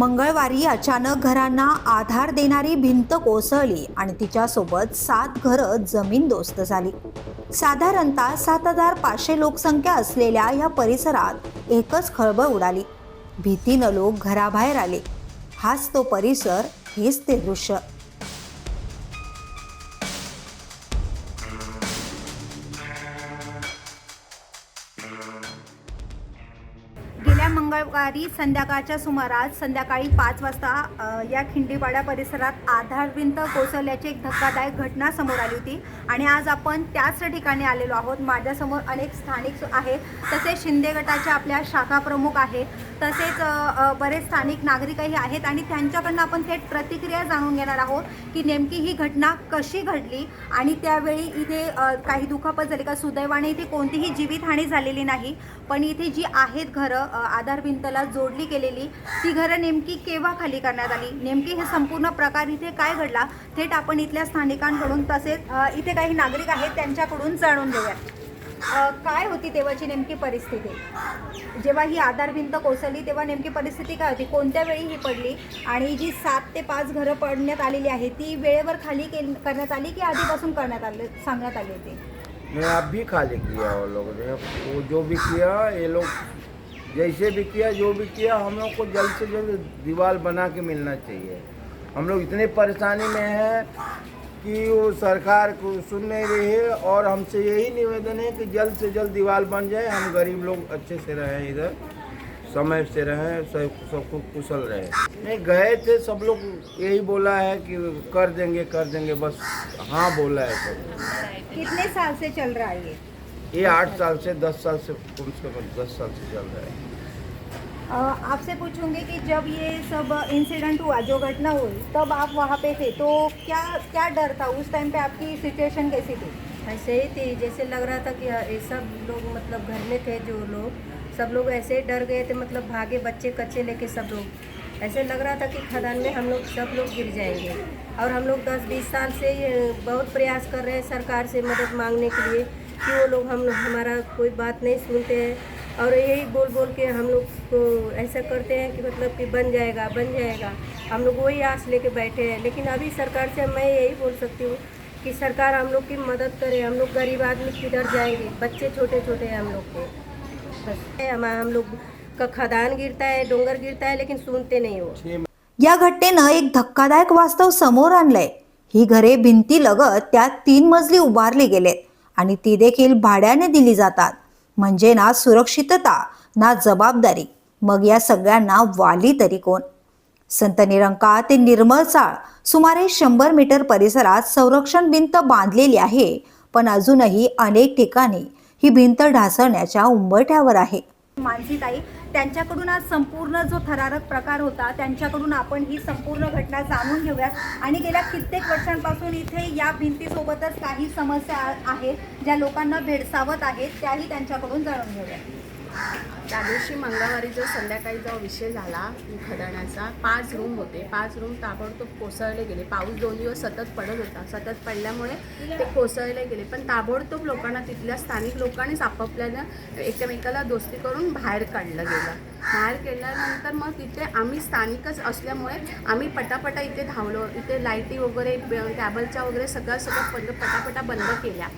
मंगळवारी अचानक घरांना आधार देणारी भिंत कोसळली आणि तिच्यासोबत सात घरं जमीनदोस्त झाली. साधारणतः सात हजार पाचशे लोकसंख्या असलेल्या या परिसरात एकच खळबळ उडाली. भीतीनं लोक घराबाहेर आले. हाच तो परिसर हेच ते दृश्य. मंगळवारी संध्याकाळच्या सुमारास संध्याकाळी पाच वाजता या खिंडीपाडा परिसरात आधार भिंत कोसळल्याची एक धक्कादायक घटना समोर आली होती. आणि आज आपण त्याच ठिकाणी आलेलो आहोत. माझ्यासमोर अनेक स्थानिक आहेत तसेच शिंदे गटाच्या आपल्या शाखा प्रमुख आहेत तसेच बरेच स्थानिक नागरिकही आहेत. आणि त्यांच्याकडनं आपण थेट प्रतिक्रिया जाणून घेणार आहोत की नेमकी ही घटना कशी घडली आणि त्यावेळी इथे काही दुखापत झाली का? सुदैवाने इथे कोणतीही जीवितहानी झालेली नाही. पण इथे जी आहेत घरं आधार भिंतला जोडली गेलेली ती घरं नेमकी केव्हा खाली करण्यात आली? नेमकी हे संपूर्ण प्रकार इथे काय घडला? थेट आपण इथल्या स्थानिकांकडून तसेच इथे काही नागरिक आहेत त्यांच्याकडून जाणून घेऊया. काय होती तेव्हाची नेमकी परिस्थिती? जेव्हा ही आधार भिंत कोसळली तेव्हा नेमकी परिस्थिती काय होती? कोणत्या वेळी ही पडली? आणि जी सात ते पाच घरं पडण्यात आलेली आहे ती वेळेवर खाली के करण्यात आली की आधीपासून करण्यात आले सांगण्यात आली होती? मैं अभी खाली किया वो लोग ने वो जो भी किया ये लोग जैसे भी किया, जो भी किया, हम लोग को जल्द से जल्द दीवार बना के मिलना चाहिए। हम लोग इतने परेशानी में हैं कि वो सरकार को सुन नहीं रही है और हमसे यही निवेदन है कि जल्द से जल्द दीवार बन जाए। हम गरीब लोग अच्छे से रहें इधर, समय से रहें, सब सबको कुशल रहे। नहीं, गए थे, सब लोग यही बोला है कि कर देंगे कर देंगे, बस हाँ बोला है सब। कितने साल से चल रहा है ये? ये आठ साल से दस साल से कम से कम दस साल से चल रहा है। आपसे पूछूँगी कि जब ये सब इंसिडेंट हुआ जो घटना हुई तब आप वहाँ पे थे तो क्या क्या डर था? उस टाइम पे आपकी सिचुएशन कैसी थी? ऐसे ही थी जैसे लग रहा था कि ये सब लोग मतलब घर में थे जो लोग सब लोग ऐसे ही डर गए थे मतलब भागे बच्चे कच्चे लेके सब लोग। ऐसे लग रहा था कि खदान में हम लोग सब लोग गिर जाएँगे। और हम लोग दस बीस साल से ये बहुत प्रयास कर रहे हैं सरकार से मदद मांगने के लिए कि वो लोग हम हमारा कोई बात नहीं सुनते हैं। और यही बोल बोल के हम लोग को ऐसा करते हैं कि मतलब कि बन जाएगा बन जाएगा। हम लोग वही आस लेके बैठे हैं। लेकिन अभी सरकार से मैं यही बोल सकती हूँ कि सरकार हम लोग की मदद करे। हम लोग गरीब आदमी किधर जाएंगे? बच्चे छोटे छोटे हैं हम लोग के। बस। हम हम लोग का खदान गिरता है डोंगर गिरता है लेकिन सुनते नहीं हो या घटनेनं एक धक्कादायक वास्तव समोर आणलंय. ही घरे भिंती लगत त्यात तीन मजली उभारली गेलेत. आणि ती देखील भाड्याने दिली जातात. म्हणजे ना सुरक्षितता ना जबाबदारी. मग या सगळ्यांना वाली तरी कोण? संत निरंका ते निर्मळ चाळ सुमारे शंभर मीटर परिसरात संरक्षण भिंत बांधलेली आहे. पण अजूनही अनेक ठिकाणी ही भिंत ढासळण्याच्या उंबरठ्यावर आहे. मानसीताई त्यांच्याकडून आज संपूर्ण जो थरारक प्रकार होता त्यांच्याकडून आपण ही संपूर्ण घटना जाणून घेऊयात. आणि गेल्या कित्येक वर्षांपासून इथे या भिंतीसोबतच काही समस्या आहेत ज्या लोकांना भेडसावत आहेत त्याही त्यांच्याकडून जाणून घेऊयात. त्या दिवशी मंगळवारी जो संध्याकाळी जो विषय झाला खदाण्याचा पाच रूम होते. पाच रूम ताबडतोब कोसळले गेले. पाऊस दोन दिवस सतत पडत होता. सतत पडल्यामुळे ते कोसळले गेले. पण ताबडतोब लोकांना तिथल्या स्थानिक लोकांनीच आपापल्यानं एकमेकाला दोस्ती करून बाहेर काढलं गेलं. बाहेर केल्यानंतर मग तिथे आम्ही स्थानिकच असल्यामुळे आम्ही पटापटा इथे धावलो. इथे लाईटी वगैरे कॅबलच्या वगैरे सगळं सगळं बंद पटापटा बंद केल्या.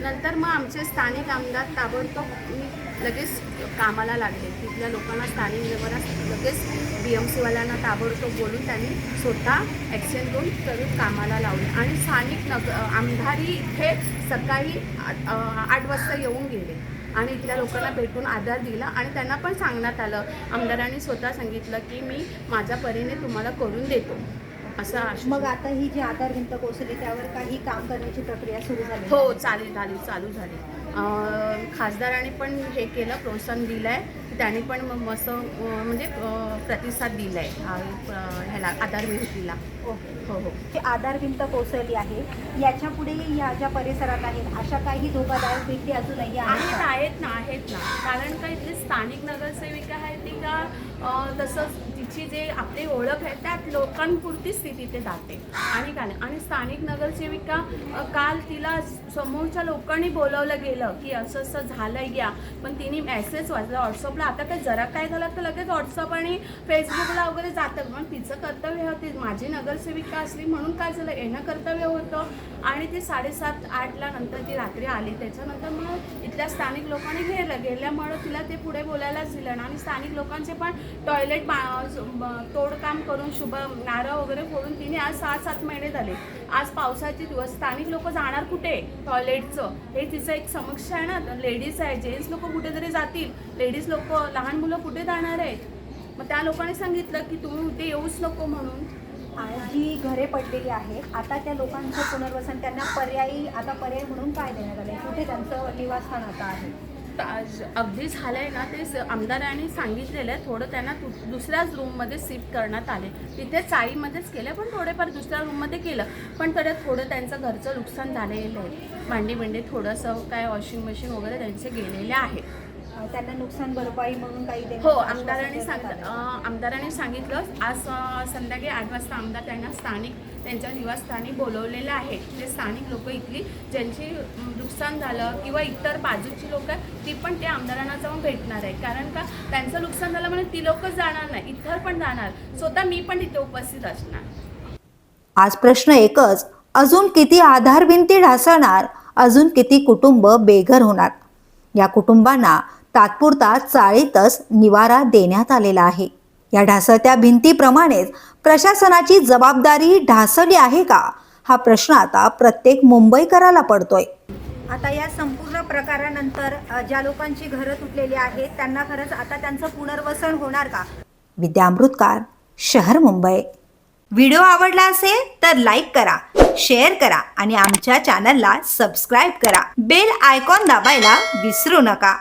नंतर मग आमचे स्थानिक आमदार ताबडतोब मी लगेच कामाला लागले. तिथल्या लोकांना स्थानिक जवळ लगेच बी एम सीवाल्यांना ताबडतोब बोलून त्यांनी स्वतः ॲक्शन दोन करून कामाला लावले. आणि स्थानिक नग आमदारी इथे सकाळी आठ वाजता येऊन गेले. आणि इथल्या लोकांना भेटून आधार दिला आणि त्यांना पण सांगण्यात आलं. आमदारांनी स्वतः सांगितलं की मी माझ्या परीने तुम्हाला करून देतो. असं मग आता ही जी आधार भिंत कोसळली त्यावर काही काम करण्याची प्रक्रिया सुरू झाली हो चालेल झाली चालू झाली. खासदारांनी पण हे केलं प्रोत्साहन दिलं आहे त्यांनी पण मग मस्त म्हणजे प्रतिसाद दिला आहे ह्याला आधार भिंतीला ओके. हो हो. आधार भिंत कोसळली आहे. याच्यापुढे या ज्या परिसरात आहेत अशा काही धोकादायक भिंती अजूनही आहेत आहेत ना आहेत ना. कारण का इथले स्थानिक नगरसेविका आहेत ती का तसंच तिची जे आपली ओळख आहे त्यात लोकांपुरतीच ती तिथे जाते. आणि काय नाही? आणि स्थानिक नगरसेविका काल तिला समोरच्या लोकांनी बोलवलं गेलं की असं असं झालं या. पण तिने मेसेज वाचला. व्हॉट्सअपला आता काय जरा काय झालं तर लगेच व्हॉट्सअप आणि फेसबुकला वगैरे जातं. पण तिचं कर्तव्य होते. माझी नगरसेविका असली म्हणून काय झालं? येणं कर्तव्य होतं. आणि ती साडेसात आठला नंतर ती रात्री आली. त्याच्यानंतर मग इथल्या स्थानिक लोकांनी घेरलं. गेल्यामुळं तिला ते पुढे बोलायलाच दिलं आणि स्थानिक लोकांचे पण टॉयलेट तोडकाम करून शुभ नारळ वगैरे फोडून तिने आज सात सात महिने झाले. आज पावसाचे दिवस. स्थानिक लोक जाणार कुठे? टॉयलेटचं. हे तिचं एक समस्या आहे ना? लेडीज आहे. जेंट्स लोक कुठेतरी जातील. लेडीज लोक लहान मुलं कुठे जाणार आहेत? मग त्या लोकांनी सांगितलं की तुम्ही इथे येऊच नको म्हणून. आणि जी घरे पडलेली आहेत. आता त्या लोकांचं पुनर्वसन त्यांना पर्यायी आता पर्याय म्हणून काय देण्यात आले कुठे त्यांचं निवासस्थान आता आहे? अगदी झालंय ना ते स- आमदारांनी सांगितलेलं आहे. थोडं त्यांना दुसऱ्याच रूममध्ये शिफ्ट करण्यात आले. तिथे चाळीमध्येच केलं पण थोडेफार दुसऱ्या रूममध्ये केलं. पण तरी थोडं त्यांचं घरचं नुकसान झालेलं आहे. भांडी बिंडी थोडंसं काय वॉशिंग मशीन वगैरे त्यांचे गेलेले आहे. त्यांना नुकसान भरपाई म्हणून काही हो आमदारांनी सांग आमदारांनी सांगितलं आज संध्याकाळी आठ वाजता आमदार त्यांना स्थानिक त्यांच्या निवासस्थानी बोलवलेलं आहे. जे स्थानिक लोक इथली ज्यांची नुकसान झालं किंवा इतर बाजूची लोक आहेत ती पण त्या आमदारांना जाऊन भेटणार आहे. कारण का त्यांचं नुकसान झालं म्हणजे ती लोकच जाणार नाही इतर पण जाणार. स्वतः मी पण तिथे उपस्थित असणार. आज प्रश्न एकच अजून किती आधार भिंती ढासळणार अजून किती कुटुंब बेघर होणार? या कुटुंबांना तात्पुरता चाळीतच निवारा देण्यात आलेला आहे. या ढासळत्या भिंतीप्रमाणेच प्रशासनाची जबाबदारी ढासळली आहे का? हा प्रश्न आता प्रत्येक मुंबईकराला पडतोय. आता या संपूर्ण प्रकारानंतर ज्या लोकांची घरं तुटलेली आहेत त्यांना खरंच आता त्यांचं पुनर्वसन होणार का? विद्यामृतकार शहर मुंबई. व्हिडिओ आवडला असेल तर लाईक करा शेअर करा आणि आमच्या चॅनलला सबस्क्राईब करा. बेल आयकॉन दाबायला विसरू नका.